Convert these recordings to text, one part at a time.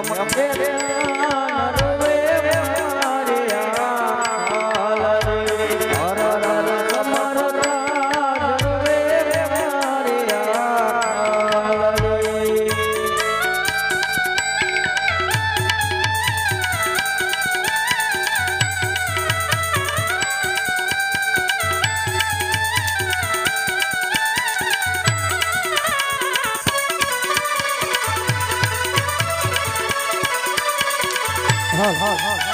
યમ યમ 다 음, 다 음, 다 음.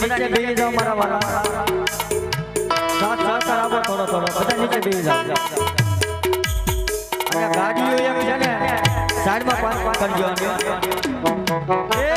નીચે બેસી જાઓ મારા વાળા. સાથ સહકાર આપો થોડો થોડો. બધા નીચે બેસી જાઓ. અને ગાડીઓ એમ છે ને સાઈડમાં પાંચ પાંચ કરજો.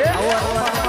好玩好玩